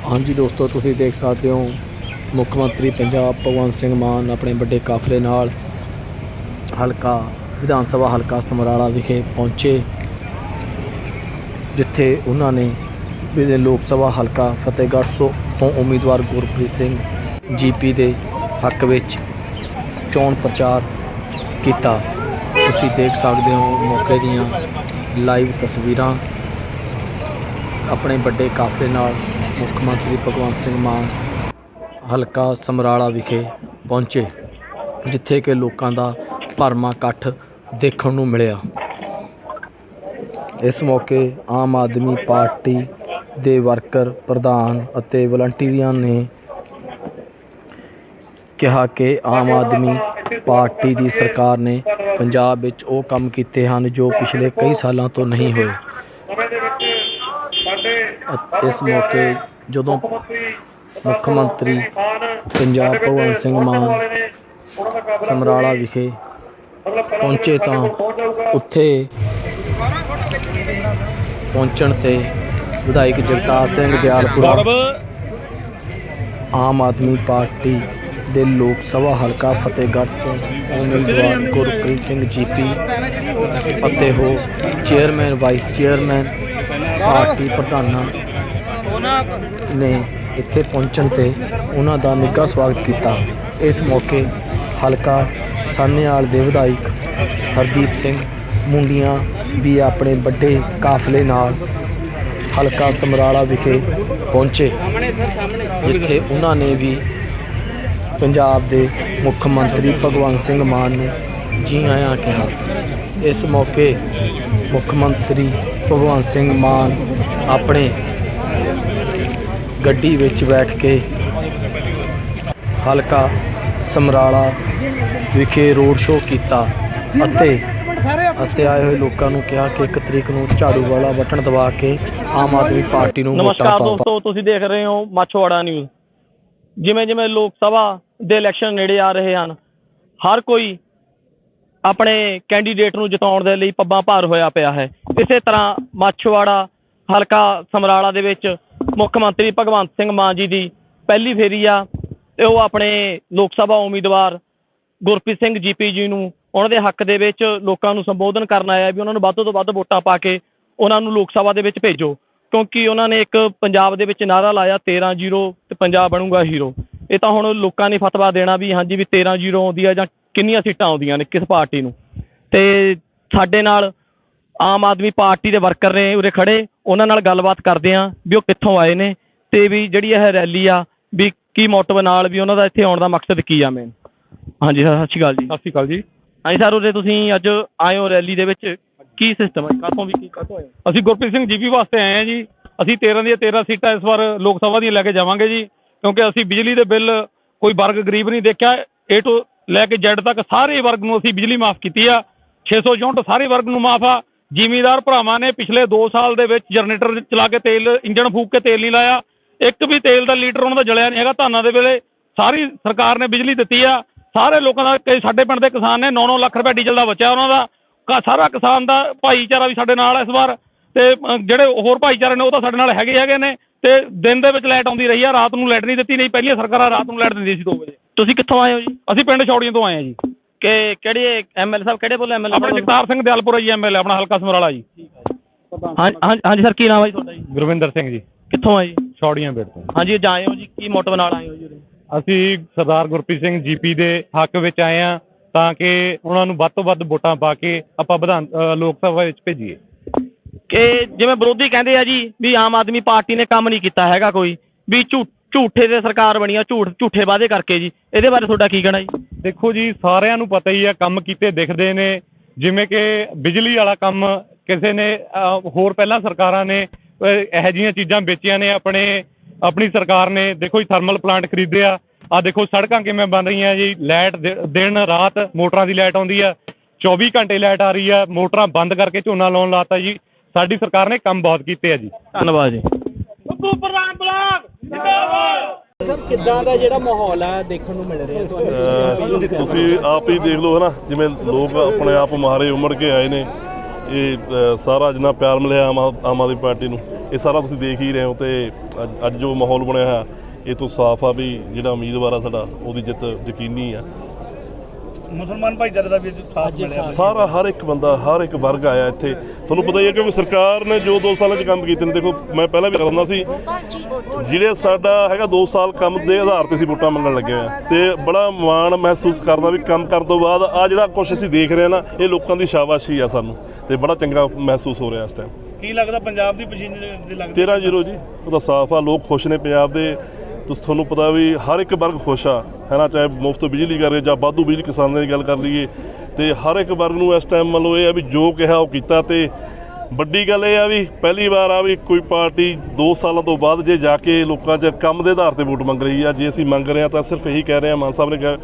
ਹਾਂਜੀ ਦੋਸਤੋ, ਤੁਸੀਂ ਦੇਖ ਸਕਦੇ ਹੋ ਮੁੱਖ ਮੰਤਰੀ ਪੰਜਾਬ ਭਗਵੰਤ ਸਿੰਘ ਮਾਨ ਆਪਣੇ ਵੱਡੇ ਕਾਫਲੇ ਨਾਲ ਹਲਕਾ, ਵਿਧਾਨ ਸਭਾ ਹਲਕਾ ਸਮਰਾਲਾ ਵਿਖੇ ਪਹੁੰਚੇ, ਜਿੱਥੇ ਉਹਨਾਂ ਨੇ ਵਿਧਾਨ ਲੋਕ ਸਭਾ ਹਲਕਾ ਫਤਿਹਗੜ੍ਹ ਸੋ, ਤੋਂ ਉਮੀਦਵਾਰ ਗੁਰਪ੍ਰੀਤ ਸਿੰਘ ਜੀਪੀ ਦੇ ਹੱਕ ਵਿੱਚ ਚੋਣ ਪ੍ਰਚਾਰ ਕੀਤਾ। ਤੁਸੀਂ ਦੇਖ ਸਕਦੇ ਹੋ ਮੌਕੇ ਦੀਆਂ ਲਾਈਵ ਤਸਵੀਰਾਂ ਆਪਣੇ ਵੱਡੇ ਕਾਫਲੇ ਨਾਲ ਮੁੱਖ ਮੰਤਰੀ ਭਗਵੰਤ ਸਿੰਘ ਮਾਨ ਹਲਕਾ ਸਮਰਾਲਾ ਵਿਖੇ ਪਹੁੰਚੇ, ਜਿੱਥੇ ਕਿ ਲੋਕਾਂ ਦਾ ਭਰਮਾ ਇਕੱਠ ਦੇਖਣ ਨੂੰ ਮਿਲਿਆ। ਇਸ ਮੌਕੇ ਆਮ ਆਦਮੀ ਪਾਰਟੀ ਦੇ ਵਰਕਰ, ਪ੍ਰਧਾਨ ਅਤੇ ਵਲੰਟੀਅਰਾਂ ਨੇ ਕਿਹਾ ਕਿ ਆਮ ਆਦਮੀ ਪਾਰਟੀ ਦੀ ਸਰਕਾਰ ਨੇ ਪੰਜਾਬ ਵਿੱਚ ਉਹ ਕੰਮ ਕੀਤੇ ਹਨ ਜੋ ਪਿਛਲੇ ਕਈ ਸਾਲਾਂ ਤੋਂ ਨਹੀਂ ਹੋਏ। ਇਸ ਮੌਕੇ ਜਦੋਂ ਮੁੱਖ ਮੰਤਰੀ ਪੰਜਾਬ ਭਗਵੰਤ ਸਿੰਘ ਮਾਨ ਸਮਰਾਲਾ ਵਿਖੇ ਪਹੁੰਚੇ ਤਾਂ ਉੱਥੇ ਪਹੁੰਚਣ ਤੇ ਵਿਧਾਇਕ ਜਗਤਾਰ ਸਿੰਘ ਦਿਆਲਪੁਰਾ ਆਮ ਆਦਮੀ ਪਾਰਟੀ ਦੇ ਲੋਕ ਸਭਾ ਹਲਕਾ ਫਤਿਹਗੜ੍ਹ ਤੋਂ ਉਮੀਦਵਾਰ ਗੁਰਪ੍ਰੀਤ ਸਿੰਘ ਜੀਪੀ ਅਤੇ ਹੋ ਚੇਅਰਮੈਨ ਵਾਈਸ ਚੇਅਰਮੈਨ ਪਾਰਟੀ ਪ੍ਰਧਾਨਾਂ ਨੇ ਇੱਥੇ ਪਹੁੰਚਣ ਤੇ ਉਹਨਾਂ ਦਾ ਨਿੱਘਾ ਸਵਾਗਤ ਕੀਤਾ। ਇਸ ਮੌਕੇ ਹਲਕਾ ਸਾਨੇਵਾਲ ਦੇ ਵਿਧਾਇਕ ਹਰਦੀਪ ਸਿੰਘ ਮੁੰਡੀਆਂ ਵੀ ਆਪਣੇ ਵੱਡੇ ਕਾਫਲੇ ਨਾਲ ਹਲਕਾ ਸਮਰਾਲਾ ਵਿਖੇ ਪਹੁੰਚੇ, ਜਿੱਥੇ ਉਹਨਾਂ ਨੇ ਵੀ ਪੰਜਾਬ ਦੇ ਮੁੱਖ ਮੰਤਰੀ ਭਗਵੰਤ ਸਿੰਘ ਮਾਨ ਨੂੰ ਜੀ ਆਇਆਂ ਕਿਹਾ। ਇਸ ਮੌਕੇ ਮੁੱਖ ਮੰਤਰੀ ਭਗਵੰਤ ਸਿੰਘ ਮਾਨ ਆਪਣੇ ਗੱਡੀ ਵਿੱਚ ਬੈਠ ਕੇ ਹਲਕਾ ਸਮਰਾਲਾ ਵਿਖੇ ਰੋਡ ਸ਼ੋਅ ਕੀਤਾ ਅਤੇ ਅਤੇ ਆਏ ਹੋਏ ਲੋਕਾਂ ਨੂੰ ਕਿਹਾ ਕਿ ਇੱਕ ਤਰੀਕ ਨੂੰ ਝਾੜੂ ਵਾਲਾ ਬਟਨ ਦਬਾ ਕੇ ਆਮ ਆਦਮੀ ਪਾਰਟੀ ਨੂੰ ਵੋਟਾਂ ਨਮਸਕਾਰ ਪਾਓ। ਦੋਸਤੋ ਤੁਸੀਂ ਦੇਖ ਰਹੇ ਹੋ ਮਾਛੋਵਾੜਾ ਨਿਊਜ਼। ਜਿਵੇਂ ਜਿਵੇਂ ਲੋਕ ਸਭਾ ਦੇ ਇਲੈਕਸ਼ਨ ਨੇੜੇ ਆ ਰਹੇ ਹਨ ਹਰ ਕੋਈ ਆਪਣੇ ਕੈਂਡੀਡੇਟ ਨੂੰ ਜਿਤਾਉਣ ਦੇ ਲਈ ਪੱਬਾਂ ਭਾਰ ਹੋਇਆ ਪਿਆ ਹੈ। ਇਸੇ ਤਰ੍ਹਾਂ ਮਾਛੋਵਾੜਾ, ਹਲਕਾ ਸਮਰਾਲਾ ਦੇ ਵਿੱਚ ਮੁੱਖ ਮੰਤਰੀ ਭਗਵੰਤ ਸਿੰਘ ਮਾਨ ਜੀ ਦੀ ਪਹਿਲੀ ਫੇਰੀ ਆ ਤੇ ਉਹ ਆਪਣੇ ਲੋਕ ਸਭਾ ਉਮੀਦਵਾਰ ਗੁਰਪ੍ਰੀਤ ਸਿੰਘ ਜੀਪੀ ਜੀ ਨੂੰ ਉਹਨਾਂ ਦੇ ਹੱਕ ਦੇ ਵਿੱਚ ਲੋਕਾਂ ਨੂੰ ਸੰਬੋਧਨ ਕਰਨ ਆਇਆ ਵੀ ਉਹਨਾਂ ਨੂੰ ਵੱਧ ਤੋਂ ਵੱਧ ਵੋਟਾਂ ਪਾ ਕੇ ਉਹਨਾਂ ਨੂੰ ਲੋਕ ਸਭਾ ਦੇ ਵਿੱਚ ਭੇਜੋ। ਕਿਉਂਕਿ ਉਹਨਾਂ ਨੇ ਇੱਕ ਪੰਜਾਬ ਦੇ ਵਿੱਚ ਨਾਰਾ ਲਾਇਆ 13-0 ਤੇ ਪੰਜਾਬ ਬਣੂਗਾ ਹੀਰੋ। ਇਹ ਤਾਂ ਹੁਣ ਲੋਕਾਂ ਨੇ ਫਤਵਾ ਦੇਣਾ ਵੀ ਹਾਂਜੀ ਵੀ 13-0 ਆਉਂਦੀ ਆ ਜਾਂ ਕਿੰਨੀਆਂ ਸੀਟਾਂ ਆਉਂਦੀਆਂ ਨੇ ਕਿਸ ਪਾਰਟੀ ਨੂੰ? ਤੇ ਸਾਡੇ ਨਾਲ ਆਮ ਆਦਮੀ ਪਾਰਟੀ ਦੇ ਵਰਕਰ ਨੇ ਉਰੇ ਖੜੇ ਉਹਨਾਂ ਨਾਲ ਗੱਲਬਾਤ ਕਰਦੇ ਆਂ ਵੀ ਉਹ ਕਿੱਥੋਂ ਆਏ ਨੇ ਤੇ ਵੀ ਜਿਹੜੀ ਇਹ ਰੈਲੀ ਆ ਵੀ ਕੀ ਮੋਟਿਵ ਨਾਲ ਵੀ ਉਹਨਾਂ ਦਾ ਇੱਥੇ ਆਉਣ ਦਾ ਮਕਸਦ ਕੀ ਆ ਮੇਨ ਹਾਂਜੀ ਸਰ ਸਤਿ ਸ਼੍ਰੀ ਅਕਾਲ ਜੀ। ਸਤਿ ਸ਼੍ਰੀ ਅਕਾਲ ਜੀ। ਹਾਂਜੀ ਸਰ ਉਰੇ ਤੁਸੀਂ ਅੱਜ ਆਏ ਹੋ ਰੈਲੀ ਦੇ ਵਿੱਚ ਕੀ ਸਿਸਟਮ ਹੈ ਕਾਹਤੋਂ ਵੀ ਕੀ ਕਾਹਤੋਂ ਆਏ ਹੋ? ਅਸੀਂ ਗੁਰਪ੍ਰੀਤ ਸਿੰਘ ਜੀਪੀ ਵਾਸਤੇ ਆਏ ਹਾਂ ਜੀ। ਅਸੀਂ 13 ਦੀਆਂ 13 ਸੀਟਾਂ ਇਸ ਵਾਰ ਲੋਕ ਸਭਾ ਦੀਆਂ ਲੈ ਕੇ ਜਾਵਾਂਗੇ ਜੀ ਕਿਉਂਕਿ ਅਸੀਂ ਬਿਜਲੀ ਦੇ ਬਿੱਲ ਕੋਈ ਵਰਗ ਗਰੀਬ ਨਹੀਂ ਦੇਖਿਆ ਏ ਤੋਂ ਲੈ ਕੇ ਜ਼ੈਡ ਤੱਕ ਸਾਰੇ ਵਰਗ ਨੂੰ ਅਸੀਂ ਬਿਜਲੀ ਮਾਫ ਕੀਤੀ ਆ। 600 ਯੂਨਿਟ ਸਾਰੇ ਵਰਗ ਨੂੰ ਮਾਫ ਆ। ਜ਼ਿਮੀਦਾਰ ਭਰਾਵਾਂ ਨੇ ਪਿਛਲੇ 2 ਸਾਲ ਦੇ ਵਿੱਚ ਜਨਰੇਟਰ ਚਲਾ ਕੇ ਤੇਲ, ਇੰਜਣ ਫੂਕ ਕੇ ਤੇਲ ਨਹੀਂ ਲਾਇਆ। ਇੱਕ ਵੀ ਤੇਲ ਦਾ ਲੀਟਰ ਉਹਨਾਂ ਦਾ ਜਲਿਆ ਨਹੀਂ ਹੈਗਾ। ਧਾਨਾਂ ਦੇ ਵੇਲੇ ਸਾਰੀ ਸਰਕਾਰ ਨੇ ਬਿਜਲੀ ਦਿੱਤੀ ਆ। ਸਾਰੇ ਲੋਕਾਂ ਦਾ, ਕਈ ਸਾਡੇ ਪਿੰਡ ਦੇ ਕਿਸਾਨ ਨੇ 9-9 ਲੱਖ ਰੁਪਏ ਡੀਜ਼ਲ ਦਾ ਬਚਿਆ ਉਹਨਾਂ ਦਾ। ਕਾ- ਸਾਰਾ ਕਿਸਾਨ ਦਾ ਭਾਈਚਾਰਾ ਵੀ ਸਾਡੇ ਨਾਲ ਇਸ ਵਾਰ। ਤੇ ਜਿਹੜੇ ਹੋਰ ਭਾਈਚਾਰੇ ਨੇ ਉਹ ਤਾਂ ਸਾਡੇ ਨਾਲ ਹੈਗੇ ਹੈਗੇ ਨੇ। ਤੇ ਦਿਨ ਦੇ ਵਿੱਚ ਲਾਈਟ ਆਉਂਦੀ ਰਹੀ ਆ। ਰਾਤ ਨੂੰ ਲਾਈਟ ਨਹੀਂ ਦਿੱਤੀ, ਨਹੀਂ ਪਹਿਲੀਆਂ ਸਰਕਾਰਾਂ ਰਾਤ ਨੂੰ ਲਾਈਟ ਦਿੰਦੀ ਸੀ 2 ਵਜੇ। ਤੁਸੀਂ ਕਿੱਥੋਂ ਆਏ ਹੋ ਜੀ? ਅਸੀਂ ਪਿੰਡ ਛੌੜੀਆਂ ਤੋਂ ਆਏ ਆ ਜੀ। ਕਿ ਕਿਹੜੇ ਐਮਐਲ ਸਾਹਿਬ ਕਿਹੜੇ ਬੋਲੇ ਐਮਐਲ ਆਪਣੇ ਜਗਤਾਰ ਸਿੰਘ ਦਿਆਲਪੁਰਾ ਜੀ ਐਮਐਲਏ ਆਪਣਾ ਹਲਕਾ ਸਮਰਾਲਾ ਜੀ। ਹਾਂਜੀ ਹਾਂਜੀ- ਸਰ ਕੀ ਨਾਮ ਹੈ ਜੀ ਤੁਹਾਡਾ ਜੀ? ਗੁਰਵਿੰਦਰ ਸਿੰਘ ਜੀ। ਕਿੱਥੋਂ ਆਏ ਜੀ? ਛੌੜੀਆਂ ਬੇਟ ਤੋਂ। ਹਾਂਜੀ ਅੱਜ ਆਏ ਹੋ ਜੀ ਕੀ ਮੋਟਿਵ ਨਾਲ ਆਏ ਹੋ ਜੀ? ਅਸੀਂ ਸਰਦਾਰ ਗੁਰਪ੍ਰੀਤ ਸਿੰਘ ਜੀਪੀ ਦੇ ਹੱਕ ਵਿੱਚ ਆਏ ਆ ਤਾਂ ਕਿ ਉਹਨਾਂ ਨੂੰ ਵੱਧ ਤੋਂ ਵੱਧ ਵੋਟਾਂ ਪਾ ਕੇ ਆਪਾਂ ਵਿਧਾਨ ਲੋਕ ਸਭਾ ਵਿੱਚ ਭੇਜੀਏ। ਕਿ ਜਿਵੇਂ ਵਿਰੋਧੀ ਕਹਿੰਦੇ ਆ ਜੀ ਵੀ ਆਮ ਆਦਮੀ ਪਾਰਟੀ ਨੇ ਕੰਮ ਨਹੀਂ ਕੀਤਾ ਹੈਗਾ ਕੋਈ ਵੀ ਝੂ ਝੂਠੇ ਦੇ ਸਰਕਾਰ ਬਣੀ ਆ ਝੂਠ ਝੂਠੇ ਵਾਅਦੇ ਕਰਕੇ ਜੀ। ਇਹਦੇ ਬਾਰੇ ਤੁਹਾਡਾ ਕੀ ਕਹਿਣਾ ਜੀ? ਦੇਖੋ ਜੀ ਸਾਰਿਆਂ ਨੂੰ ਪਤਾ ਹੀ ਆ ਕੰਮ ਕੀਤੇ ਦਿਖਦੇ ਨੇ। ਜਿਵੇਂ ਕਿ ਬਿਜਲੀ ਵਾਲਾ ਕੰਮ ਕਿਸੇ ਨੇ ਹੋਰ ਪਹਿਲਾਂ ਸਰਕਾਰਾਂ ਨੇ ਅ, ਇਹੋ ਜਿਹੀਆਂ ਚੀਜ਼ਾਂ ਵੇਚੀਆਂ ਨੇ ਆਪਣੇ ਆਪਣੀ ਸਰਕਾਰ ਨੇ। ਦੇਖੋ ਜੀ ਥਰਮਲ ਪਲਾਂਟ ਖਰੀਦੇ ਆ। ਆ ਦੇਖੋ ਸੜਕਾਂ ਕਿਵੇਂ ਬਣ ਰਹੀਆਂ ਜੀ। ਲਾਈਟ ਦਿਨ ਰਾਤ ਮੋਟਰਾਂ ਦੀ ਲਾਈਟ ਆਉਂਦੀ ਆ। 24 ਘੰਟੇ ਲਾਈਟ ਆ ਰਹੀ ਆ। ਮੋਟਰਾਂ ਬੰਦ ਕਰਕੇ ਝੋਨਾ ਲਾਉਣ ਲਾਤਾ ਜੀ। ਸਾਡੀ ਸਰਕਾਰ ਨੇ ਕੰਮ ਬਹੁਤ ਕੀਤੇ ਆ ਜੀ। ਧੰਨਵਾਦ ਜੀ। ਸਰ ਕਿੱਦਾਂ ਦਾ ਜਿਹੜਾ ਮਾਹੌਲ ਆ ਦੇਖਣ ਨੂੰ ਮਿਲ ਰਿਹਾ ਤੁਹਾਨੂੰ? ਅਹ ਤੁਸੀਂ ਆਪ ਹੀ ਦੇਖ ਲਓ ਹੈ ਨਾ ਜਿਵੇਂ ਲੋਕ ਆਪਣੇ ਆਪ ਮਾਰੇ ਉਮੜ ਕੇ ਆਏ ਨੇ। ਇਹ ਸਾਰਾ ਜਿੰਨਾ ਪਿਆਰ ਮਿਲਿਆ ਆਮ ਆਮ ਆਦਮੀ ਪਾਰਟੀ ਨੂੰ ਇਹ ਸਾਰਾ ਤੁਸੀਂ ਦੇਖ ਹੀ ਰਹੇ ਹੋ ਤੇ ਅੱਜ- ਅੱਜ ਜੋ ਮਾਹੌਲ ਬਣਿਆ ਹੈ ਇਹ ਤੋਂ ਸਾਫ਼ ਆ ਵੀ ਜਿਹੜਾ ਉਮੀਦਵਾਰ ਆ ਸਾਡਾ ਉਹਦੀ ਜਿੱਤ ਯਕੀਨੀ ਆ। ਮੁਸਲਮਾਨ ਭਾਈਚਾਰੇ ਦਾ ਵੀ ਸਾਥ ਮਿਲਿਆ। ਸਾਰਾ ਹਰ ਇੱਕ ਬੰਦਾ ਹਰ ਇੱਕ ਵਰਗ ਆਇਆ ਇੱਥੇ। ਤੁਹਾਨੂੰ ਪਤਾ ਹੀ ਹੈ ਕਿਉਂਕਿ ਸਰਕਾਰ ਨੇ ਜੋ 2 ਸਾਲਾਂ 'ਚ ਕੰਮ ਕੀਤੇ ਨੇ ਦੇਖੋ ਮੈਂ ਪਹਿਲਾਂ ਵੀ ਕਰਦਾ ਸੀ। ਜਿਹੜੇ ਸਾਡਾ ਹੈਗਾ 2 ਸਾਲ ਕੰਮ ਦੇ ਆਧਾਰ ਤੇ ਅਸੀਂ ਵੋਟਾਂ ਮੰਗਣ ਲੱਗੇ ਆ। ਤੇ ਬੜਾ ਮਾਣ ਮਹਿਸੂਸ ਕਰਦਾ ਵੀ ਕੰਮ ਕਰਨ ਤੋਂ ਬਾਅਦ ਆ ਜਿਹੜਾ ਕੁਝ ਅਸੀਂ ਦੇਖ ਰਹੇ ਹਾਂ ਨਾ ਇਹ ਲੋਕਾਂ ਦੀ ਸ਼ਾਬਾਸ਼ੀ ਆ ਸਾਨੂੰ। ਤੇ ਬੜਾ ਚੰਗਾ ਮਹਿਸੂਸ ਹੋ ਰਿਹਾ ਇਸ ਟਾਈਮ ਕੀ ਲੱਗਦਾ ਪੰਜਾਬ ਦੀ ਪੋਜੀਸ਼ਨ ਦੇ ਲੱਗਦਾ? 13 ਜ਼ੀਰੋ ਜੀ ਉਹਦਾ ਸਾਫ਼ ਆ ਲੋਕ ਖੁਸ਼ ਨੇ ਪੰਜਾਬ ਦੇ। ਤੁਸੀਂ ਤੁਹਾਨੂੰ ਪਤਾ ਵੀ ਹਰ ਇੱਕ ਵਰਗ ਖੁਸ਼ ਆ। ਹੈ ਨਾ ਚਾਹੇ ਮੁਫਤ ਬਿਜਲੀ ਕਰੇ ਜਾਂ ਵਾਧੂ ਬਿਜਲੀ ਕਿਸਾਨਾਂ ਦੀ ਗੱਲ ਕਰ ਲਈਏ ਤੇ ਹਰ ਇੱਕ ਵਰਗ ਨੂੰ ਇਸ ਟਾਈਮ ਮੰਨ ਲਓ ਇਹ ਆ ਵੀ ਜੋ ਕਿਹਾ ਉਹ ਕੀਤਾ ਤੇ ਵੱਡੀ ਗੱਲ ਇਹ ਆ ਵੀ ਪਹਿਲੀ ਵਾਰ ਆ ਵੀ ਕੋਈ ਪਾਰਟੀ 2 ਸਾਲਾਂ ਤੋਂ ਬਾਅਦ ਜੇ ਜਾ ਕੇ ਲੋਕਾਂ 'ਚ ਕੰਮ ਦੇ ਆਧਾਰ ਤੇ ਵੋਟ ਮੰਗ ਰਹੀ ਆ ਜੇ ਅਸੀਂ ਮੰਗ ਰਹੇ ਆ ਤਾਂ ਸਿਰਫ ਇਹੀ ਕਹਿ ਰਹੇ ਆ ਮਾਨ ਸਾਹਿਬ ਨੇ ਕਿਹਾ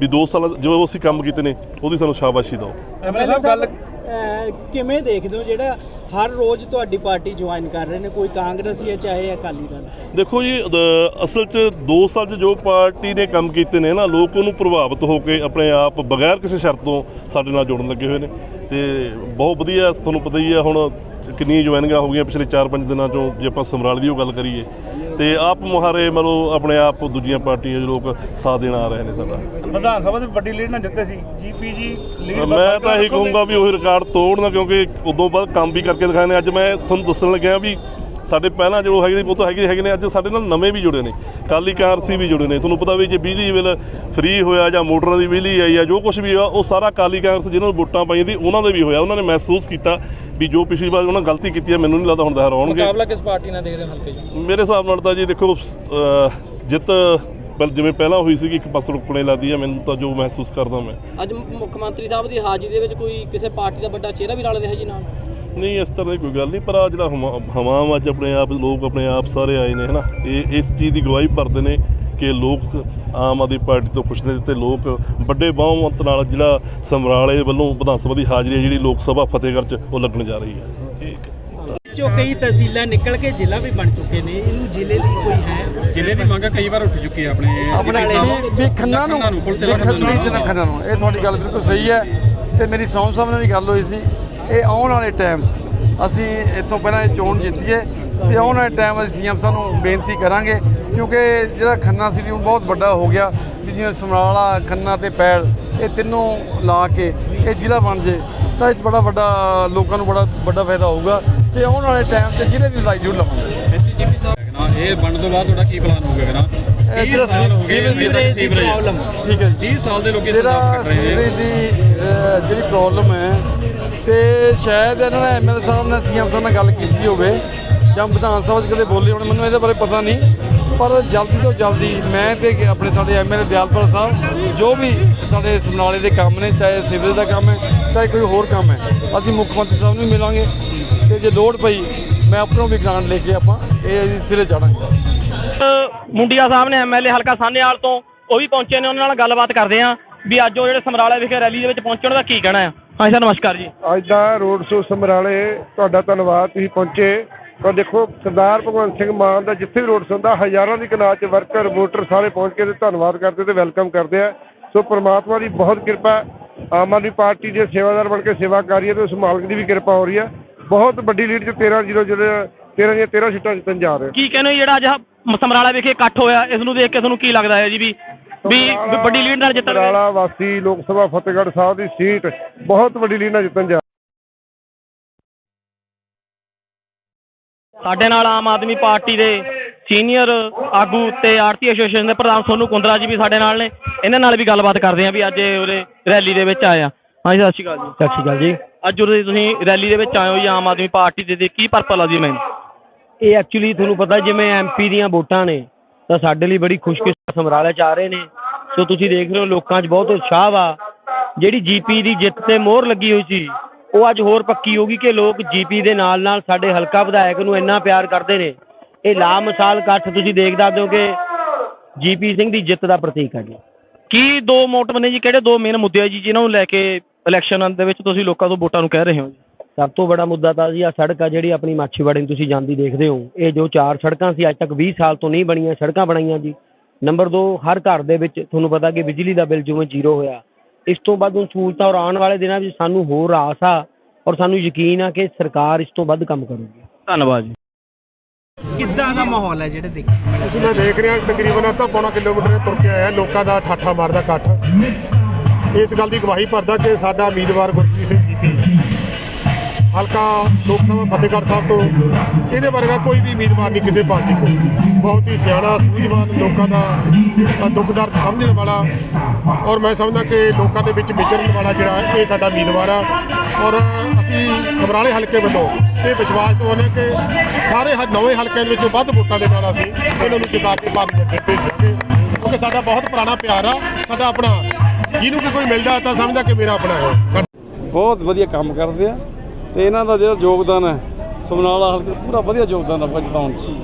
ਵੀ 2 ਸਾਲਾਂ ਜੋ ਅਸੀਂ ਕੰਮ ਕੀਤੇ ਨੇ ਉਹਦੀ ਸਾਨੂੰ ਸ਼ਾਬਾਸ਼ੀ ਦਿਓ। ਐਮਐਲਏ ਸਾਹਿਬ ਅਹ, ਕਿਵੇਂ ਦੇਖਦੇ ਹੋ ਜਿਹੜਾ ਹਰ ਰੋਜ਼ ਤੁਹਾਡੀ ਪਾਰਟੀ ਜੁਆਇਨ ਕਰ ਰਹੇ ਨੇ? ਕੋਈ ਕਾਂਗਰਸੀ ਹੈ, ਚਾਹੇ ਅਕਾਲੀ ਦਲ ਦੇਖੋ ਜੀ ਅਸਲ 'ਚ 2 ਸਾਲ 'ਚ ਜੋ ਪਾਰਟੀ ਨੇ ਕੰਮ ਕੀਤੇ ਨੇ ਨਾ, ਲੋਕ ਉਹਨੂੰ ਪ੍ਰਭਾਵਿਤ ਹੋ ਕੇ ਆਪਣੇ ਆਪ ਬਗੈਰ ਕਿਸੇ ਸ਼ਰਤ ਤੋਂ ਸਾਡੇ ਨਾਲ ਜੁੜਨ ਲੱਗੇ ਹੋਏ ਨੇ। ਤੇ ਬਹੁਤ ਵਧੀਆ, ਤੁਹਾਨੂੰ ਪਤਾ ਹੀ ਆ ਹੁਣ ਕਿੰਨੀਆਂ ਜੁਆਇਨਿੰਗਾਂ ਹੋ ਗਈਆਂ ਪਿਛਲੇ 4-5 ਦਿਨਾਂ ਚੋਂ, ਜੇ ਆਪਾਂ ਸਮਰਾਲ ਦੀ ਉਹ ਗੱਲ ਕਰੀਏ। ਤੇ ਆਪ ਮੁਹਾਰੇ ਮਤਲਬ ਆਪਣੇ ਆਪ ਦੂਜੀਆਂ ਪਾਰਟੀਆਂ ਦੇ ਲੋਕ ਸਾਥ ਦੇਣ ਆ ਰਹੇ ਨੇ ਸਾਡਾ। ਵਿਧਾਨ ਸਭਾ ਦੇ ਵੱਡੀ ਲੀਡ ਨਾਲ ਜਿੱਤੇ ਸੀ ਜੀਪੀਜੀ ਲੀਡ ਮੈਂ ਤਾਂ ਇਹੀ ਕਹੂੰਗਾ ਵੀ ਉਹ ਰਿਕਾਰਡ ਤੋੜਨਾ ਕਿਉਂਕਿ ਉਦੋਂ ਬਾਅਦ ਕੰਮ ਵੀ ਕਰਕੇ ਦਿਖਾਏ ਨੇ। ਅੱਜ ਮੈਂ ਤੁਹਾਨੂੰ ਦੱਸਣ ਲੱਗਿਆ ਵੀ ਸਾਡੇ ਪਹਿਲਾਂ ਜੋ ਹੈਗੇ ਉਹ ਤਾਂ ਹੈਗੇ ਹੈਗੇ ਨੇ ਅੱਜ ਸਾਡੇ ਨਾਲ ਨਵੇਂ ਵੀ ਜੁੜੇ ਨੇ। ਕਾਲੀ ਕਾਰਸੀ ਵੀ ਜੁੜੇ ਨੇ। ਤੁਹਾਨੂੰ ਪਤਾ ਵੀ ਜੇ ਬਿਜਲੀ ਬਿੱਲ ਫ੍ਰੀ ਹੋਇਆ ਜਾਂ ਮੋਟਰਾਂ ਦੀ ਬਿਜਲੀ ਆਈ ਆ ਜੋ ਕੁਝ ਵੀ ਆ ਉਹ ਸਾਰਾ ਕਾਲੀ ਕਾਂਗਰਸ ਜਿਹਨਾਂ ਨੂੰ ਵੋਟਾਂ ਪਾਈਆਂ ਦੀ ਉਹਨਾਂ ਦੇ ਵੀ ਹੋਇਆ। ਉਹਨਾਂ ਨੇ ਮਹਿਸੂਸ ਕੀਤਾ ਵੀ ਜੋ ਪਿਛਲੀ ਵਾਰ ਉਹਨਾਂ ਗਲਤੀ ਕੀਤੀ ਹੈ ਮੈਨੂੰ ਨਹੀਂ ਲੱਗਦਾ ਹੁਣ ਦੁਹਰਾਉਣਗੇ ਮੁਕਾਬਲਾ ਕਿਸ ਪਾਰਟੀ ਨਾਲ ਦੇਖਦੇ ਹੋ ਹਲਕੇ 'ਚ? ਮੇਰੇ ਹਿਸਾਬ ਨਾਲ ਤਾਂ ਜੀ ਦੇਖੋ ਜਿੱਤ ਪਹਿਲ ਜਿਵੇਂ ਪਹਿਲਾਂ ਹੋਈ ਸੀ ਇੱਕ ਪਾਸੋਂ ਰੁਕਣੇ ਲੱਗਦੀ ਹੈ ਮੈਨੂੰ ਤਾਂ ਜੋ ਮਹਿਸੂਸ ਕਰਦਾ ਮੈਂ। ਅੱਜ ਮੁੱਖ ਮੰਤਰੀ ਸਾਹਿਬ ਦੀ ਹਾਜ਼ਰੀ ਦੇ ਵਿੱਚ ਕੋਈ ਕਿਸੇ ਪਾਰਟੀ ਦਾ ਵੱਡਾ ਚਿਹਰਾ ਵੀ ਰਲ ਰਿਹਾ ਜੀ ਨਾਲ? ਨਹੀਂ ਇਸ ਤਰ੍ਹਾਂ ਦੀ ਕੋਈ ਗੱਲ ਨਹੀਂ ਪਰ ਆ ਜਿਹੜਾ ਹਵਾ ਹਵਾਵਾਂ ਅੱਜ ਆਪਣੇ ਆਪ ਲੋਕ ਆਪਣੇ ਆਪ ਸਾਰੇ ਆਏ ਨੇ ਹਨਾ? ਇਹ ਇਸ ਚੀਜ਼ ਦੀ ਗਵਾਹੀ ਭਰਦੇ ਨੇ ਕਿ ਲੋਕ ਆਮ ਆਦਮੀ ਪਾਰਟੀ ਤੋਂ ਖੁਸ਼ ਨੇ ਤੇ ਲੋਕ ਵੱਡੇ ਬਹੁਮਤ ਨਾਲ ਜਿਹੜਾ ਸਮਰਾਲੇ ਵੱਲੋਂ ਵਿਧਾਨ ਸਭਾ ਦੀ ਹਾਜ਼ਰੀ ਹੈ ਜਿਹੜੀ ਲੋਕ ਸਭਾ ਫਤਿਹਗੜ੍ਹ ਚ ਉਹ ਲੱਗਣ ਜਾ ਰਹੀ ਹੈ। ਚੋ ਕਈ ਤਹਿਸੀਲਾਂ ਨਿਕਲ ਕੇ ਜ਼ਿਲ੍ਹਾ ਵੀ ਬਣ ਚੁੱਕੇ ਨੇ ਇਹਨੂੰ ਜ਼ਿਲ੍ਹੇ ਦੀ ਕੋਈ ਹੈ? ਜ਼ਿਲ੍ਹੇ ਦੀ ਮੰਗ ਕਈ ਵਾਰ ਉੱਠ ਚੁੱਕੀ ਹੈ ਆਪਣੇ ਆਪਣੇ ਵਾਲੇ ਵੀ- ਖੰਨਾ ਨੂੰ ਪੁਲਿਸ ਖੰਨਾ ਨੂੰ ਇਹ ਤੁਹਾਡੀ ਗੱਲ ਬਿਲਕੁਲ ਸਹੀ ਹੈ ਤੇ ਮੇਰੀ ਸੌਂ ਸਾਹਿਬ ਨਾਲ ਵੀ ਗੱਲ ਹੋਈ ਸੀ। ਇਹ ਆਉਣ ਵਾਲੇ ਟਾਈਮ 'ਚ ਅਸੀਂ ਇੱਥੋਂ ਪਹਿਲਾਂ ਇਹ ਚੋਣ ਜਿੱਤੀਏ ਤੇ ਆਉਣ ਵਾਲੇ ਟਾਈਮ ਅਸੀਂ ਸੀਐਮ ਸਾਹਿਬ ਨੂੰ ਬੇਨਤੀ ਕਰਾਂਗੇ ਕਿਉਂਕਿ ਜਿਹੜਾ ਖੰਨਾ ਸਿਟੀ ਹੁਣ ਬਹੁਤ ਵੱਡਾ ਹੋ ਗਿਆ ਵੀ ਜਿਵੇਂ ਸਮਰਾਲਾ ਖੰਨਾ ਤੇ ਪੈਲ ਇਹ ਤਿੰਨੋਂ ਲਾ ਕੇ ਇਹ ਜ਼ਿਲ੍ਹਾ ਬਣ ਜੇ ਤਾਂ ਇਹ ਬੜਾ ਵੱਡਾ ਲੋਕਾਂ ਨੂੰ ਬੜਾ ਵੱਡਾ ਫਾਇਦਾ ਹੋਊਗਾ ਤੇ ਆਉਣ ਵਾਲੇ ਟਾਈਮ 'ਚ ਜ਼ਿਲ੍ਹੇ ਦੀ ਲੜਾਈ ਜ਼ਰੂਰ ਲਵਾਂਗੇ। ਨਾ ਇਹ ਬਣਨ ਤੋਂ ਬਾਅਦ ਤੁਹਾਡਾ ਕੀ ਪਲਾਨ ਹੋਊਗਾ ਨਾ ਇਹ ਜਿਹੜਾ ਸੀਵਰੇਜ ਦੀ ਪ੍ਰੋਬਲਮ ਠੀਕ ਹੈ ਜੀ। 30 ਸਾਲ ਦੇ ਲੋਕੀ ਜਿਹੜਾ ਸੀਵਰੇਜ ਦੀ ਜਿਹੜੀ ਪ੍ਰੋਬਲਮ ਹੈ ਤੇ ਸ਼ਾਇਦ ਇਹਨਾਂ ਨੇ ਐਮਐਲ ਸਾਹਿਬ ਨੇ ਸੀਐਮ ਸਾਹਿਬ ਨਾਲ ਗੱਲ ਕੀਤੀ ਹੋਵੇ ਜਾਂ ਵਿਧਾਨ ਸਭਾ 'ਚ ਕਦੇ ਬੋਲੇ ਹੋਣ, ਮੈਨੂੰ ਇਹਦੇ ਬਾਰੇ ਪਤਾ ਨਹੀਂ। ਪਰ ਜਲਦੀ ਤੋਂ ਜਲਦੀ ਮੈਂ ਤੇ ਆਪਣੇ ਸਾਡੇ ਐਮਐਲ ਦਿਆਲਪੁਰ ਸਾਹਿਬ, ਜੋ ਵੀ ਸਾਡੇ ਸਮਨਾਲੇ ਦੇ ਕੰਮ ਨੇ, ਚਾਹੇ ਸੀਵਰੇਜ ਦਾ ਕੰਮ ਹੈ, ਚਾਹੇ ਕੋਈ ਹੋਰ ਕੰਮ ਹੈ, ਅਸੀਂ ਮੁੱਖ ਮੰਤਰੀ ਸਾਹਿਬ ਨੂੰ ਮਿਲਾਂਗੇ। ਤੇ ਜੇ ਲੋੜ ਪਈ, ਮੈਂ ਆਪਣੋਂ ਵੀ ਗ੍ਰਾਂਟ ਲੈ ਕੇ ਆਪਾਂ ਇਹ ਸਿਰੇ ਚਾੜਾਂਗੇ ਮੁੰਡੀਆ ਸਾਹਿਬ ਨੇ ਐਮਐਲਏ ਹਲਕਾ ਸਾਹਨੇਵਾਲ ਤੋਂ ਉਹ ਵੀ ਪਹੁੰਚੇ ਨੇ, ਉਹਨਾਂ ਨਾਲ ਗੱਲਬਾਤ ਕਰਦੇ ਆ ਵੀ ਅੱਜ ਉਹ ਜਿਹੜੇ ਸਮਰਾਲੇ ਵਿਖੇ ਰੈਲੀ ਦੇ ਵਿੱਚ ਪਹੁੰਚਣ ਦਾ ਕੀ ਕਹਿਣਾ ਆ? ਹਾਂਜੀ ਸਰ ਨਮਸਕਾਰ ਜੀ। ਅੱਜ ਦਾ ਰੋਡ ਸ਼ੋਅ ਸਮਰਾਲੇ ਤੁਹਾਡਾ ਧੰਨਵਾਦ ਤੁਸੀਂ ਪਹੁੰਚੇ। ਪਰ ਦੇਖੋ ਸਰਦਾਰ ਭਗਵੰਤ ਸਿੰਘ ਮਾਨ ਦਾ ਜਿੱਥੇ ਵੀ ਰੋਡ ਸ਼ੋਅ ਹੁੰਦਾ ਹਜ਼ਾਰਾਂ ਦੀ ਕਨਾਤ 'ਚ ਵਰਕਰ ਵੋਟਰ ਸਾਰੇ ਪਹੁੰਚ ਕੇ ਤੇ ਧੰਨਵਾਦ ਕਰਦੇ ਤੇ ਵੈਲਕਮ ਕਰਦੇ ਆ। ਸੋ ਪ੍ਰਮਾਤਮਾ ਦੀ ਬਹੁਤ ਕਿਰਪਾ ਆਮ ਆਦਮੀ ਪਾਰਟੀ ਦੇ ਸੇਵਾਦਾਰ ਬਣ ਕੇ ਸੇਵਾ ਕਰ ਰਹੀ ਹੈ ਤੇ ਉਸ ਮਾਲਕ ਦੀ ਵੀ ਕਿਰਪਾ ਹੋ ਰਹੀ ਹੈ ਬਹੁਤ ਵੱਡੀ ਲੀਡ 'ਚ 13 0 ਜਿਹੜੇ 13 ਦੀਆਂ 13 ਸੀਟਾਂ ਜਿੱਤਣ ਜਾ ਰਹੇ ਕੀ ਕਹਿੰਦੇ ਹੋ ਜਿਹੜਾ ਅੱਜ ਆਹ ਸਮਰਾਲਾ ਵਿਖੇ ਇਕੱਠ ਹੋਇਆ ਇਸ ਨੂੰ ਦੇਖ ਕੇ ਤੁਹਾਨੂੰ ਕੀ ਲੱਗਦਾ ਹੈ ਜੀ ਵੀ ਵੀ ਵੀ ਵੱਡੀ ਲੀਡ ਨਾਲ ਜਿੱਤਣਗੇ ਸਮਰਾਲਾ ਵਾਸੀ ਲੋਕ ਸਭਾ ਫਤਿਹਗੜ੍ਹ ਸਾਹਿਬ ਦੀ ਸੀਟ ਬਹੁਤ ਵੱਡੀ ਲੀਡ ਨਾਲ ਜਿੱਤਣ ਜਾ ਸਾਡੇ ਨਾਲ ਆਮ ਆਦਮੀ ਪਾਰਟੀ ਦੇ ਸੀਨੀਅਰ ਆਗੂ ਤੇ ਆਰਤੀ ਐਸੋਸੀਏਸ਼ਨ ਦੇ ਪ੍ਰਧਾਨ ਸੋਨੂ ਕੁੰਦਰਾ ਜੀ ਵੀ ਸਾਡੇ ਨਾਲ ਨੇ। ਇਹਨਾਂ ਨਾਲ ਵੀ ਗੱਲਬਾਤ ਕਰਦੇ ਆਂ ਵੀ ਅੱਜ ਇਹ ਉਰੇ ਰੈਲੀ ਦੇ ਵਿੱਚ ਆਏ ਆ। ਹਾਂਜੀ ਸਤਿ ਸ਼੍ਰੀ ਅਕਾਲ ਜੀ। ਸਤਿ ਸ਼੍ਰੀ ਅਕਾਲ ਜੀ। ਅੱਜ ਉਰੇ ਤੁਸੀਂ ਰੈਲੀ ਦੇ ਵਿੱਚ ਆਏ ਹੋ ਜੀ ਆਮ ਆਦਮੀ ਪਾਰਟੀ ਦੇ ਤੇ ਕੀ ਪਰਪਲ ਆ ਜੀ ਮੈਂ ਇਹ ਐਕਚੁਅਲੀ ਤੁਹਾਨੂੰ ਪਤਾ ਜਿਵੇਂ ਐਮਪੀ ਦੀਆਂ ਵੋਟਾਂ ਨੇ ਤਾਂ ਸਾਡੇ ਲਈ ਬੜੀ ਖੁਸ਼ਕਿਸਮਤ ਸਮਰਾਲੇ ਚ ਆ ਰਹੇ ਨੇ। ਸੋ ਤੁਸੀਂ ਦੇਖ ਰਹੇ ਹੋ ਲੋਕਾਂ 'ਚ ਬਹੁਤ ਉਤਸ਼ਾਹ ਵਾ। ਜਿਹੜੀ ਜੀਪੀ ਦੀ ਜਿੱਤ ਤੇ ਮੋਹਰ ਲੱਗੀ ਹੋਈ ਸੀ, ਉਹ ਅੱਜ ਹੋਰ ਪੱਕੀ ਹੋ ਗਈ ਕਿ ਲੋਕ ਜੀਪੀ ਦੇ ਨਾਲ ਨਾਲ ਸਾਡੇ ਹਲਕਾ ਵਿਧਾਇਕ ਨੂੰ ਇੰਨਾ ਪਿਆਰ ਕਰਦੇ ਨੇ। ਇਹ ਲਾ ਮਿਸਾਲ ਇਕੱਠ ਤੁਸੀਂ ਦੇਖ ਸਕਦੇ ਹੋ ਕਿ ਜੀਪੀ ਸਿੰਘ ਦੀ ਜਿੱਤ ਦਾ ਪ੍ਰਤੀਕ ਹੈ ਜੀ। ਕੀ ਦੋ ਮੋਟਿਵ ਨੇ ਜੀ? ਕਿਹੜੇ ਦੋ ਮੇਨ ਮੁੱਦੇ ਆ ਜੀ ਜਿਹਨਾਂ ਨੂੰ ਲੈ ਕੇ ਇਲੈਕਸ਼ਨ ਦੇ ਵਿੱਚ ਤੁਸੀਂ ਲੋਕਾਂ ਤੋਂ ਵੋਟਾਂ ਨੂੰ ਕਹਿ ਰਹੇ ਹੋ ਜੀ? ਸਭ ਤੋਂ ਬੜਾ ਮੁੱਦਾ ਤਾਂ ਜੀ ਆ ਸੜਕ ਆ ਜਿਹੜੀ ਆਪਣੀ ਮਾਛੀਵਾੜੇ ਨੂੰ ਤੁਸੀਂ ਜਾਂਦੀ ਦੇਖਦੇ ਹੋ। ਇਹ ਜੋ ਚਾਰ ਸੜਕਾਂ ਸੀ ਅੱਜ ਤੱਕ 20 ਸਾਲ ਤੋਂ ਨਹੀਂ ਬਣੀਆਂ ਸੜਕਾਂ ਬਣਾਈਆਂ ਜੀ। ਨੰਬਰ 2 ਹਰ ਘਰ ਦੇ ਵਿੱਚ ਤੁਹਾਨੂੰ ਪਤਾ ਕਿ ਬਿਜਲੀ ਦਾ ਬਿੱਲ ਜਿਵੇਂ ਜ਼ੀਰੋ ਹੋਇਆ। ਇਸ ਤੋਂ ਬਾਅਦ ਹੁਣ ਸਹੂਲਤਾਂ ਔਰ ਆਉਣ ਵਾਲੇ ਦਿਨਾਂ ਵਿੱਚ ਸਾਨੂੰ ਹੋਰ ਆਸ ਆ ਔਰ ਸਾਨੂੰ ਯਕੀਨ ਆ ਕਿ ਸਰਕਾਰ ਇਸ ਤੋਂ ਵੱਧ ਕੰਮ ਕਰੂਗੀ। ਧੰਨਵਾਦ ਜੀ। ਕਿੱਦਾਂ ਦਾ ਮਾਹੌਲ ਹੈ ਜਿਹੜੇ ਦੇਖ ਤੁਸੀਂ ਮੈਂ ਦੇਖ ਰਿਹਾ ਤਕਰੀਬਨ ਅੱਧਾ ਪੌਣਾ ਕਿਲੋਮੀਟਰ ਤੁਰ ਕੇ ਆਇਆ ਲੋਕਾਂ ਦਾ ਠਾਠਾ ਮਾਰਦਾ ਇਕੱਠ। ਇਸ ਗੱਲ ਦੀ ਗਵਾਹੀ ਭਰਦਾ ਕਿ ਸਾਡਾ ਉਮੀਦਵਾਰ ਗੁਰਪ੍ਰੀਤ ਸਿੰਘ ਜੀਪੀ ਹਲਕਾ ਲੋਕ ਸਭਾ ਫਤਿਹਗੜ੍ਹ ਸਾਹਿਬ ਤੋਂ। ਇਹਦੇ ਵਰਗਾ ਕੋਈ ਵੀ ਉਮੀਦਵਾਰ ਨਹੀਂ ਕਿਸੇ ਪਾਰਟੀ ਕੋਲ। ਬਹੁਤ ਹੀ ਸਿਆਣਾ, ਸੂਝਵਾਨ ਲੋਕਾਂ ਦਾ ਦੁੱਖ ਦਰਦ ਸਮਝਣ ਵਾਲਾ ਔਰ ਮੈਂ ਸਮਝਦਾ ਕਿ ਲੋਕਾਂ ਦੇ ਵਿੱਚ ਵਿਚਰਨ ਵਾਲਾ ਜਿਹੜਾ ਇਹ ਸਾਡਾ ਉਮੀਦਵਾਰ ਆ। ਔਰ ਅਸੀਂ ਸਮਰਾਲੇ ਹਲਕੇ ਵੱਲੋਂ ਇਹ ਵਿਸ਼ਵਾਸ ਤੋਂ ਦਵਾਉਂਦੇ ਕਿ ਸਾਰੇ ਨਵੇਂ ਹਲਕਿਆਂ ਦੇ ਵਿੱਚੋਂ ਵੱਧ ਵੋਟਾਂ ਦੇ ਨਾਲ ਅਸੀਂ ਇਹਨਾਂ ਨੂੰ ਜਿਤਾ ਕੇ ਪਾਰਲੀਮੈਂਟ ਦੇ ਭੇਜਾਂਗੇ। ਕਿਉਂਕਿ ਸਾਡਾ ਬਹੁਤ ਪੁਰਾਣਾ ਪਿਆਰ ਆ, ਸਾਡਾ ਆਪਣਾ, ਜਿਹਨੂੰ ਵੀ ਕੋਈ ਮਿਲਦਾ ਤਾਂ ਸਮਝਦਾ ਕਿ ਮੇਰਾ ਆਪਣਾ ਹੈ। ਬਹੁਤ ਵਧੀਆ ਕੰਮ ਕਰਦੇ ਆ। ਤੇ ਇਹਨਾਂ ਦਾ ਜਿਹੜਾ ਯੋਗਦਾਨ ਹੈ ਸਮਨਾਲਾ ਹਲਕੇ ਦਾ ਪੂਰਾ ਵਧੀਆ ਯੋਗਦਾਨ ਆਪਾਂ ਜਿਤਾਉਣ 'ਚ।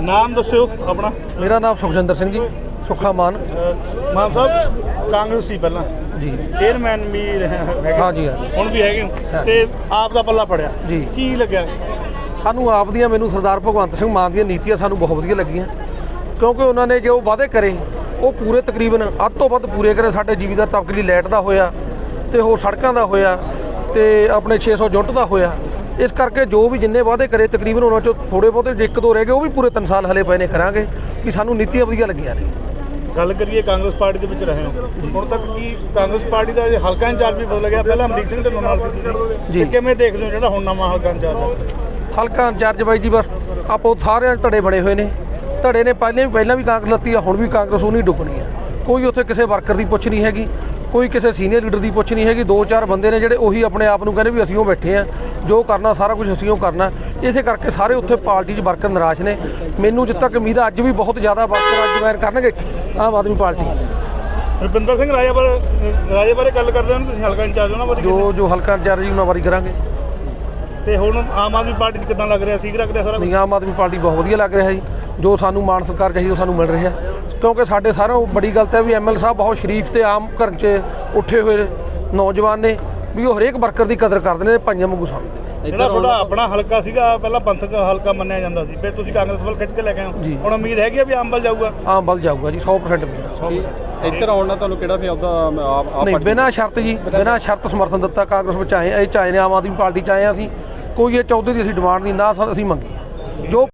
ਨਾਮ ਦੱਸਿਓ ਆਪਣਾ। ਮੇਰਾ ਨਾਮ ਸੁਖਜਿੰਦਰ ਸਿੰਘ ਜੀ ਸੁੱਖਾ ਮਾਨ। ਮਾਨ ਸਾਹਿਬ ਕਾਂਗਰਸ ਸੀ ਪਹਿਲਾਂ। ਜੀ। ਚੇਅਰਮੈਨ ਵੀ ਹੈਗੇ। ਹਾਂਜੀ ਹਾਂਜੀ। ਹੁਣ ਵੀ ਹੈਗੇ ਹੋ। ਹਾਂ। ਤੇ ਆਪ ਦਾ ਪੱਲਾ ਫੜਿਆ। ਜੀ। ਕੀ ਲੱਗਿਆ? ਸਾਨੂੰ ਆਪ ਦੀਆਂ ਮੈਨੂੰ ਸਰਦਾਰ ਭਗਵੰਤ ਸਿੰਘ ਮਾਨ ਦੀਆਂ ਨੀਤੀਆਂ ਸਾਨੂੰ ਬਹੁਤ ਵਧੀਆ ਲੱਗੀਆਂ। ਕਿਉਂਕਿ ਉਹਨਾਂ ਨੇ ਜੋ ਵਾਅਦੇ ਕਰੇ ਉਹ ਪੂਰੇ ਤਕਰੀਬਨ ਅੱਧ ਤੋਂ ਵੱਧ ਪੂਰੇ ਕਰੇ ਸਾਡੇ ਜੀਵੀਦਾਰ ਤਬਕੇ ਲਈ ਲਾਈਟ ਦਾ ਹੋਇਆ। ਤੇ ਹੋਰ ਸੜਕਾਂ ਦਾ ਹੋਇਆ ਤੇ ਆਪਣੇ 600 ਯੂਨਿਟ ਦਾ ਹੋਇਆ। ਇਸ ਕਰਕੇ ਜੋ ਵੀ ਜਿੰਨੇ ਵਾਅਦੇ ਕਰੇ ਤਕਰੀਬਨ ਉਹਨਾਂ ਚੋਂ ਥੋੜੇ ਬਹੁਤੇ ਇੱਕ ਦੋ ਰਹਿ ਗਏ ਉਹ ਵੀ ਪੂਰੇ 3 ਸਾਲ ਹਲੇ ਪਏ ਨੇ ਕਰਾਂਗੇ ਵੀ ਸਾਨੂੰ ਨੀਤੀਆਂ ਵਧੀਆ ਲੱਗੀਆਂ ਨੇ। ਗੱਲ ਕਰੀਏ ਕਾਂਗਰਸ ਪਾਰਟੀ ਦੇ ਵਿੱਚ ਰਹੇ ਹੋ। ਹੁਣ ਤੱਕ ਕੀ ਕਾਂਗਰਸ ਪਾਰਟੀ ਦਾ ਹਲਕਾ ਇੰਚਾਰਜ ਵੀ ਬਦਲ ਗਿਆ? ਪਹਿਲਾਂ ਅਮਰੀਕ ਸਿੰਘ ਢਿੱਲੋਂ ਨਾਲ ਸੀ। ਕਿਵੇਂ ਦੇਖਦੇ ਹੋ ਜਿਹੜਾ ਹੁਣ ਨਵਾਂ ਹਲਕਾ ਇੰਚਾਰਜ ਹਲਕਾ ਇੰਚਾਰਜ ਬਾਈ ਜੀ ਬਸ ਆਪੋ ਸਾਰਿਆਂ ਧੜੇ ਬਣੇ ਹੋਏ ਨੇ। ਧੜੇ ਨੇ ਪਹਿਲੇ ਵੀ ਪਹਿਲਾਂ ਵੀ ਕਾਂਗਰਸ ਲੱਤੀ ਆ ਹੁਣ ਵੀ ਕਾਂਗਰਸ ਉਹ ਨਹੀਂ ਡੁੱਬਣੀ ਆ। ਕੋਈ ਉੱਥੇ ਕਿਸੇ ਵਰਕਰ ਦੀ ਪੁੱਛ ਨਹੀਂ ਹੈਗੀ। ਕੋਈ ਕਿਸੇ ਸੀਨੀਅਰ ਲੀਡਰ ਦੀ ਪੁੱਛ ਨਹੀਂ ਹੈਗੀ। ਦੋ ਚਾਰ ਬੰਦੇ ਨੇ ਜਿਹੜੇ ਉਹੀ ਆਪਣੇ ਆਪ ਨੂੰ ਕਹਿੰਦੇ ਵੀ ਅਸੀਂ ਉਹ ਬੈਠੇ ਆ ਜੋ ਕਰਨਾ ਸਾਰਾ ਕੁਝ ਅਸੀਂ ਉਹ ਕਰਨਾ। ਇਸੇ ਕਰਕੇ ਸਾਰੇ ਉੱਥੇ ਪਾਰਟੀ 'ਚ ਵਰਕਰ ਨਿਰਾਸ਼ ਨੇ। ਮੈਨੂੰ ਜਿੱਤ ਤੱਕ ਉਮੀਦ ਅੱਜ ਵੀ ਬਹੁਤ ਜ਼ਿਆਦਾ ਵਰਕਰ ਅੱਜ ਜੁਆਇਨ ਕਰਨਗੇ ਆਮ ਆਦਮੀ ਪਾਰਟੀ। ਰਵਿੰਦਰ ਸਿੰਘ ਰਾਜਾ ਬਾਰੇ ਰਾਜੇ ਬਾਰੇ ਗੱਲ ਕਰ ਰਹੇ ਹੋ ਤੁਸੀਂ ਹਲਕਾ ਇੰਚਾਰਜ ਉਹਨਾਂ ਬਾਰੇ ਜੋ ਜੋ ਹਲਕਾ ਇੰਚਾਰਜ ਉਹਨਾਂ ਵਾਰੀ ਕਰਾਂਗੇ। ਤੇ ਹੁਣ ਆਮ ਆਦਮੀ ਪਾਰਟੀ 'ਚ ਕਿਦਾਂ ਲੱਗ ਰਿਹਾ ਠੀਕ ਲੱਗ ਰਿਹਾ ਸਾਰਾ ਆਮ ਆਦਮੀ ਪਾਰਟੀ ਬਹੁਤ ਵਧੀਆ ਲੱਗ ਰਿਹਾ ਜੀ। ਜੋ ਸਾਨੂੰ ਮਾਨ ਸਰਕਾਰ ਚਾਹੀਦੀ ਉਹ ਸਾਨੂੰ ਮਿਲ ਰਿਹਾ ਕਿਉਂਕਿ ਸਾਡੇ ਸਾਰਿਆਂ ਬੜੀ ਗੱਲ ਤਾਂ ਹੈ ਵੀ ਐਮਐਲ ਸਾਹਿਬ ਬਹੁਤ ਸ਼ਰੀਫ ਤੇ ਆਮ ਘਰ 'ਚ ਉੱਠੇ ਹੋਏ ਨੌਜਵਾਨ ਨੇ ਵੀ ਉਹ ਹਰੇਕ ਵਰਕਰ ਦੀ ਕਦਰ ਕਰਦੇ ਨੇ ਭਾਈਆਂ ਵਾਂਗੂ ਸਮਝਦੇ ਨੇ। ਜਿਹੜਾ ਤੁਹਾਡਾ ਆਪਣਾ ਹਲਕਾ ਸੀਗਾ ਪਹਿਲਾਂ ਪੰਥਕ ਹਲਕਾ ਮੰਨਿਆ ਜਾਂਦਾ ਸੀ ਫਿਰ ਤੁਸੀਂ ਕਾਂਗਰਸ ਵੱਲ ਖਿੱਚ ਕੇ ਲੈ ਗਏ ਜੀ। ਹੋ। ਹੁਣ ਉਮੀਦ ਹੈਗੀ ਆ ਵੀ ਆਮ ਵੱਲ ਜਾਊਗਾ? ਆਮ ਵੱਲ ਜਾਊਗਾ ਜੀ 100% ਉਮੀਦ ਆ। ਇੱਧਰ ਆਉਣ ਨਾਲ ਤੁਹਾਨੂੰ ਕਿਹੜਾ ਫਿਰ ਆਪਦਾ ਆਪ ਆਪ ਨਹੀਂ ਬਿਨਾਂ ਸ਼ਰਤ ਜੀ ਬਿਨਾਂ ਸ਼ਰਤ ਸਮਰਥਨ ਦਿੱਤਾ ਕਾਂਗਰਸ ਵਿੱਚ ਆਏ ਇਹ ਚ ਆਏ ਨੇ ਆਮ ਆਦਮੀ ਪਾਰਟੀ ਚ ਆਏ ਹਾਂ ਅਸੀਂ। ਕੋਈ ਇਹ ਚੌਧਰੀ ਦੀ ਅਸੀਂ ਡਿਮਾਂਡ ਨਹੀਂ ਨਾ ਅਸੀਂ ਮੰਗੀ। ਜੋ